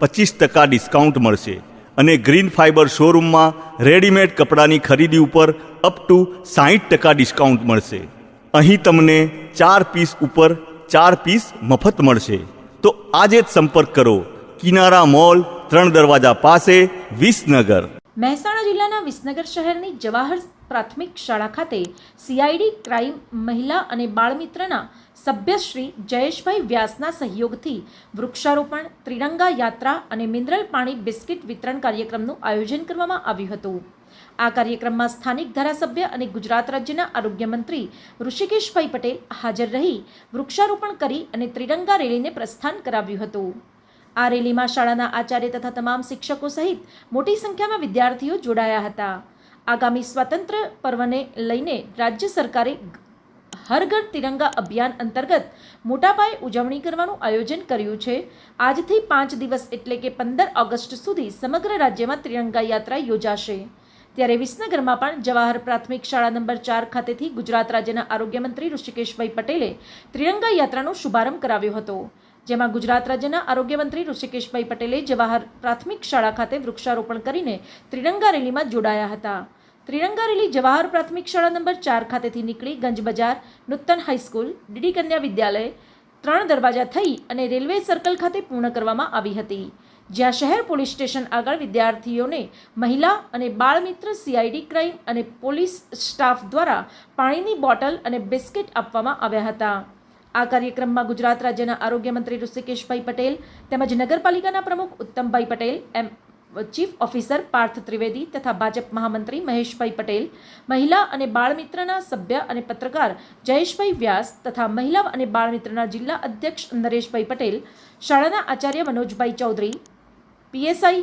પચીસ ટકા ડિસ્કાઉન્ટ મળશે અને ગ્રીન ફાઇબર શોરૂમમાં રેડીમેડ કપડાની ખરીદી ઉપર અપ ટુ સાહીઠ ટકા ડિસ્કાઉન્ટ મળશે. અહીં તમને ચાર પીસ ઉપર ચાર પીસ મફત મળશે. તો આજે જ સંપર્ક કરો. કિનારા મોલ, ત્રણ દરવાજા પાસે, વિસનગર. મહેસાણા જિલ્લાના વિસનગર શહેરની જવાહર પ્રાથમિક શાળા ખાતે સીઆઈડી ક્રાઇમ, મહિલા અને બાળમિત્રના સભ્ય શ્રી જયેશભાઈ વ્યાસના સહયોગથી વૃક્ષારોપણ, ત્રિરંગા યાત્રા અને મિનરલ પાણી બિસ્કિટ વિતરણ કાર્યક્રમનું આયોજન કરવામાં આવ્યું હતું. આ કાર્યક્રમમાં સ્થાનિક ધારાસભ્ય અને ગુજરાત રાજ્યના આરોગ્ય મંત્રી ઋષિકેશભાઈ પટેલ હાજર રહી, વૃક્ષારોપણ કરી અને ત્રિરંગા રેલીને પ્રસ્થાન કરાવ્યું હતું. આ રેલીમાં શાળાના આચાર્ય તથા તમામ શિક્ષકો સહિત મોટી સંખ્યામાં વિદ્યાર્થીઓ જોડાયા હતા. આગામી સ્વાતંત્ર્ય પર્વને લઈને રાજ્ય સરકારે હર ઘર તિરંગા અભિયાન અંતર્ગત મોટા પાયે ઉજવણી કરવાનું આયોજન કર્યું છે. આજથી પાંચ દિવસ એટલે કે પંદર ઓગસ્ટ સુધી સમગ્ર રાજ્યમાં ત્રિરંગા યાત્રા યોજાશે. ત્યારે વિસનગરમાં પણ જવાહર પ્રાથમિક શાળા નંબર ચાર ખાતેથી ગુજરાત રાજ્યના આરોગ્ય મંત્રી ઋષિકેશભાઈ પટેલે ત્રિરંગા યાત્રાનો શુભારંભ કરાવ્યો હતો. જેમાં ગુજરાત રાજ્યના આરોગ્ય મંત્રી ઋષિકેશભાઈ પટેલે જવાહર પ્રાથમિક શાળા ખાતે વૃક્ષારોપણ કરીને ત્રિરંગા રેલીમાં જોડાયા હતા. ત્રિરંગા રેલી જવાહર પ્રાથમિક શાળા નંબર ચાર ખાતેથી નીકળી ગંજ બજાર નૂતન હાઈસ્કૂલ, ડીડી કન્યા વિદ્યાલય, ત્રણ દરવાજા થઈ અને રેલવે સર્કલ ખાતે પૂર્ણ કરવામાં આવી હતી. જ્યાં શહેર પોલીસ સ્ટેશન આગળ વિદ્યાર્થીઓને મહિલા અને બાળમિત્ર સીઆઈડી ક્રાઇમ અને પોલીસ સ્ટાફ દ્વારા પાણીની બોટલ અને બિસ્કિટ આપવામાં આવ્યા હતા. આ કાર્યક્રમમાં ગુજરાત રાજ્યના આરોગ્ય મંત્રી ઋષિકેશભાઈ પટેલ તેમજ નગરપાલિકાના પ્રમુખ ઉત્તમભાઈ પટેલ, એમ ચીફ ઓફિસર પાર્થ ત્રિવેદી તથા ભાજપ મહામંત્રી મહેશભાઈ પટેલ, મહિલા અને બાળમિત્રના સભ્ય અને પત્રકાર જયેશભાઈ વ્યાસ તથા મહિલા અને બાળમિત્રના જિલ્લા અધ્યક્ષ નરેશભાઈ પટેલ, શાળાના Acharya Manojbhai Chaudhary, PSI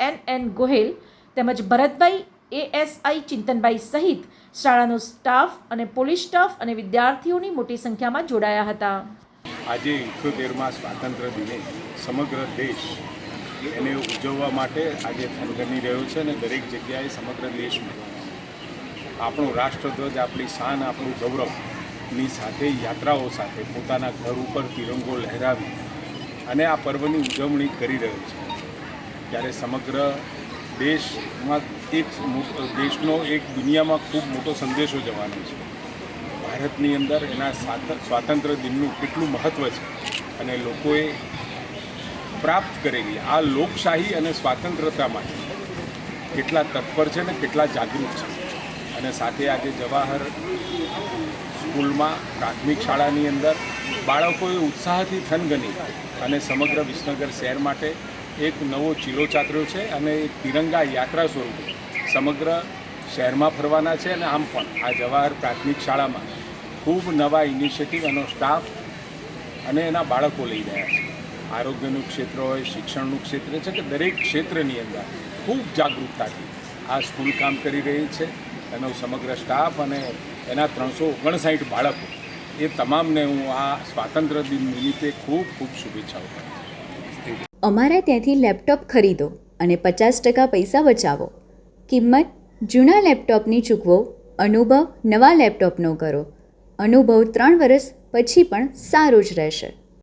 N N Gohel તેમજ ભરતભાઈ એએસઆઈ ચિંતનભાઈ સહિત શાળાનો સ્ટાફ અને પોલીસ સ્ટાફ અને વિદ્યાર્થીઓની મોટી સંખ્યામાં જોડાયા હતા. આજે ઇઠ્યોતેરમાં સ્વાતંત્ર્ય દિને સમગ્ર દેશ એને ઉજવવા માટે આજે થનગની રહ્યો છે અને દરેક જગ્યાએ સમગ્ર દેશમાં આપણો રાષ્ટ્રધ્વજ, આપણી શાન, આપણું ગૌરવની સાથે, યાત્રાઓ સાથે પોતાના ઘર ઉપર તિરંગો લહેરાવી અને આ પર્વની ઉજવણી કરી રહ્યો છે. ત્યારે સમગ્ર દેશમાં એક દેશનો એક દુનિયામાં ખૂબ મોટો સંદેશો જવાનો છે. ભારતની અંદર એના સ્વાતંત્ર્ય દિનનું કેટલું મહત્ત્વ છે અને લોકોએ પ્રાપ્ત કરેલી આ લોકશાહી અને સ્વાતંત્રતા માટે કેટલા તત્પર છે ને કેટલા જાગૃત છે. અને સાથે આજે જવાહર સ્કૂલમાં પ્રાથમિક શાળાની અંદર બાળકોએ ઉત્સાહથી થનગની અને સમગ્ર વિસનગર શહેર માટે એક નવો ચીલો ચાતર્યો છે અને એક તિરંગા યાત્રા સ્વરૂપે સમગ્ર શહેરમાં ફરવાના છે અને આમ પણ આ જવાહર પ્રાથમિક શાળામાં ખૂબ નવા ઇનિશિયેટિવ એનો સ્ટાફ અને એના બાળકો લઈ રહ્યા છે. આરોગ્યનું ક્ષેત્ર હોય, શિક્ષણનું ક્ષેત્ર છે કે દરેક ક્ષેત્રની અંદર ખૂબ જાગૃતતાથી આ સ્કૂલ કામ કરી રહી છે. એનો સમગ્ર સ્ટાફ અને એના ત્રણસો ઓગણસાઠ બાળકો, એ તમામને હું આ સ્વાતંત્ર્ય દિન નિમિત્તે ખૂબ ખૂબ શુભેચ્છાઓ પાઠવું અમારા ત્યાંથી લેપટોપ ખરીદો અને પચાસ ટકા પૈસા બચાવો. કિંમત, જૂના લેપટોપની ચૂકવો, અનુભવ, નવા લેપટોપનો કરો. અનુભવ ત્રણ વર્ષ પછી પણ સારો જ રહેશે.